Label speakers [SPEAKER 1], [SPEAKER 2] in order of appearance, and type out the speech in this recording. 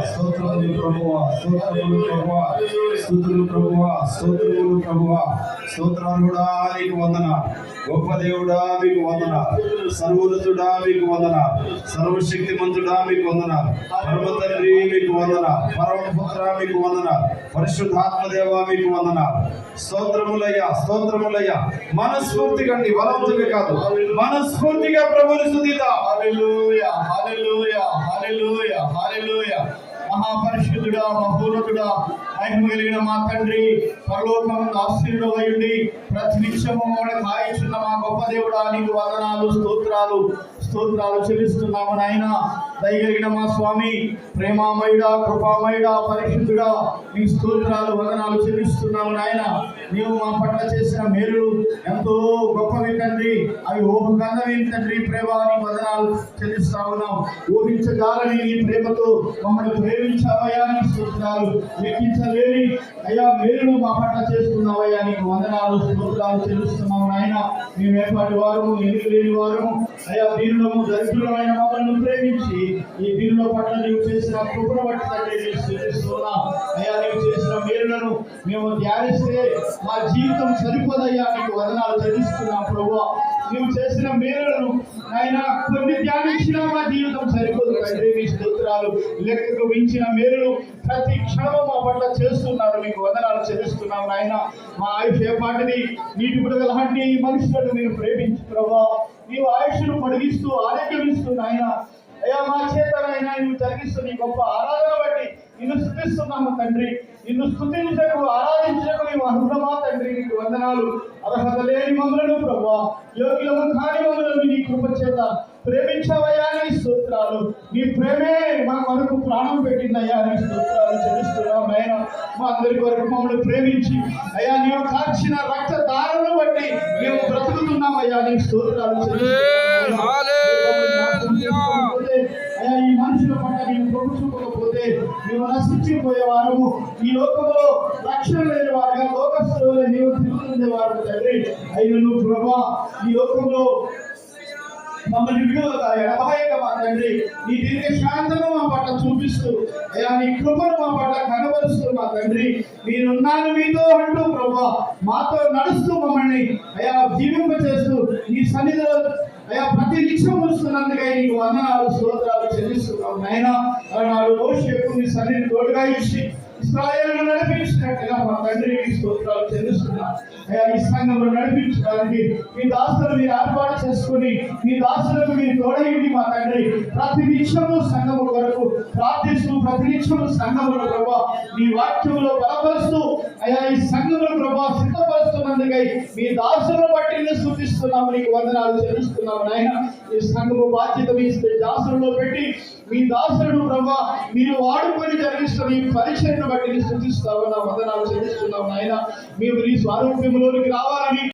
[SPEAKER 1] స్తుతులు ప్రభువా స్తుతులు ప్రభువా స్తోత్రములు ప్రభువా స్తోత్రములు ప్రభువా. స్తుతులు ప్రభువా స్తోత్రములు ప్రభువా స్తోత్రాలుడా నీకు వందన. గొప్ప దేవుడా మీకు వందన. సర్వోన్నతుడా మీకు వందన. సర్వశక్తిమంతుడా మీకు వందన. పరమ తండ్రి మీకు వందన. పరమపుత్ర మీకు వందన. పరిశుద్ధాత్మదేవ మీకు వందన. స్తోత్రములయ్యా స్తోత్రములయ్యా. మనస్ఫూర్తిగా అండి బలవంతుగా కాదు. మనస్ఫూర్తిగా ప్రభుని స్థుతిద్దాం.
[SPEAKER 2] హల్లెలూయా హల్లెలూయా హల్లెలూయా హల్లెలూయా మహాపరిశుద్ధుడా మహోన్నతుడా మహిమ కలిగిన మా తండ్రి పరలోకమందు ఆశ్చర్యుడు అయ్యుండి ప్రతి నిమిషము మమ్మల్ని కాయించున్న మా గొప్ప దేవుడా నీకు వందనాలు స్తోత్రాలు స్తోత్రాలు చెల్లిస్తున్నాము నాయన. దయగలిగిన మా స్వామి ప్రేమామయుడా కృపామయుడా పరిశుద్ధుడా నీ స్తోత్రాలు వందనాలు చెల్లిస్తున్నాము నాయన. నీవు మా పట్ల చేసిన మేలు ఎంతో తండ్రి అవి ఊహకందవి తండ్రి ప్రేమ నీ వదనాలు చెల్లిస్తా ఉన్నాం. ఊహించగాలని నీ ప్రేమతో మమ్మల్ని ప్రేమించావయ్యా నీ స్తోత్రాలు లెక్కించలేని అయ్యా మేలు మా పట్ల చేస్తున్నావయ్యా. నీకు వందనాలు స్తోత్రాలు చెల్లిస్తున్నాం. నాయన మేము ఏపాటి వారము ఎందుకు లేని వారము. అయ్యా దీనులము దరిద్రులమైన మమ్మల్ని ప్రేమించి ఈ దీనుల పట్ల నీవు చేసిన కృపను బట్టి తండ్రి నీకు అయ్యా నీవు చేసిన మేలులను మేము ధ్యానిస్తే మా జీవితం సరిపోదయ్యా. నీకు వదనాలు చెల్లిస్తున్నాం ప్రభు నువ్వు చేసిన మేలులను ఆయన కొన్ని ధ్యానించిన మా జీవితం సరిపోదు తండ్రి మీ స్తోత్రాలు లెక్కకు మించిన మేలులు ప్రతి క్షణము మా పట్ల చేస్తున్నారు. మీకు వందనాలు చెల్లిస్తున్నాం నాయన. మా ఆయుష్ ఏ పాటిది నీటి బుడగల లాంటి ఈ మనుషులను మీరు ప్రేమించు ప్రభా. నీవు ఆయుష్ను పొడిగిస్తూ ఆరోగ్యం నాయన. అయ్యా మా చేతనైనా నువ్వు జరిగిస్తూ నీ గొప్ప ఆరాధన బట్టి నిన్ను స్థుతిస్తున్నాము తండ్రి. నిన్ను స్థుతించకు ఆరాధించకు నీవు అర్హమా తండ్రి? నీకు వందనాలు. అర్హత మమ్మలను ప్రభా యోగ్యులము కాని మమ్మలను నీ కృప చేత ప్రేమించవయ్యా నీ స్తోత్రాలు. నీ ప్రేమే మా కొరకు ప్రాణం పెట్టిందయ్యా నీ స్తోత్రాలు చెల్లిస్తున్నాం నాయన. మా అందరి కొరకు మమ్మల్ని ప్రేమించి అయ్యా నీవు కాల్చిన రక్త దారులను బట్టి మేము బ్రతుకుతున్నామయ్యా నీ స్తోత్రాలు అయ్యా ఈ మనుషుల పట్ల నేను చూపకపోతే మేము నశించిపోయే వారము ఈ లోకంలో రక్షణ లేని వారుగా లోకస్తులు నీవు తిరుగుతుండే తండ్రి ప్రభా ఈ లోకంలో మమ్మల్ని విడుదల ఎడబాయక మా తండ్రి నీ దీర్ఘ శాంతము మా పట్ల చూపిస్తూ అయ్యా నీ కృపను మా పట్ల కనబరుస్తూ మా తండ్రి మీరున్నాను మీతో అంటూ ప్రభా మాతో నడుస్తూ మమ్మల్ని అయా జీవింప చేస్తూ నీ సన్నిధిలో అయ్యా ప్రతి నిమిషం వస్తున్నందుకై నీకు వందనాలు స్తోత్రాలు చెల్లిస్తున్నాం నాయన నాడు మోషకు నీ సన్నిధి తోడుగా ఇచ్చి ఇస్రాయేల్ను నడిపించినట్టుగా మా తండ్రి నీకు స్తోత్రాలు చెల్లిస్తున్నా అయ్యా ఈ సంఘంలో నడిపించడానికి మీ దాసులను మీరు ఏర్పాటు చేసుకుని మీ దాసులకు మీరు తోడయండి మా తండ్రి. ప్రతి నిత్యము సంఘము కొరకు ప్రార్థిస్తూ ప్రతి నిత్యము సంఘములో ప్రభా మీ వాక్యములో బలపరుస్తూ అయ్యా ఈ సంఘములో ప్రభా సిద్ధపరుస్తున్నందుకై మీ దాసులను బట్టి సూచిస్తున్నాము నీకు వందనాలు చెల్లిస్తున్నాము నాయన. ఈ సంఘము బాధ్యత మీ దాసులలో పెట్టి మీ దాసులను ప్రభా మీరు వాడుకొని జరిగిస్తున్న ఈ పరిచయను బట్టి సూచిస్తావు నా వందనాలు చెల్లిస్తున్నాము నాయన. మేము నీ స్వారూప్యములోనికి రావాలని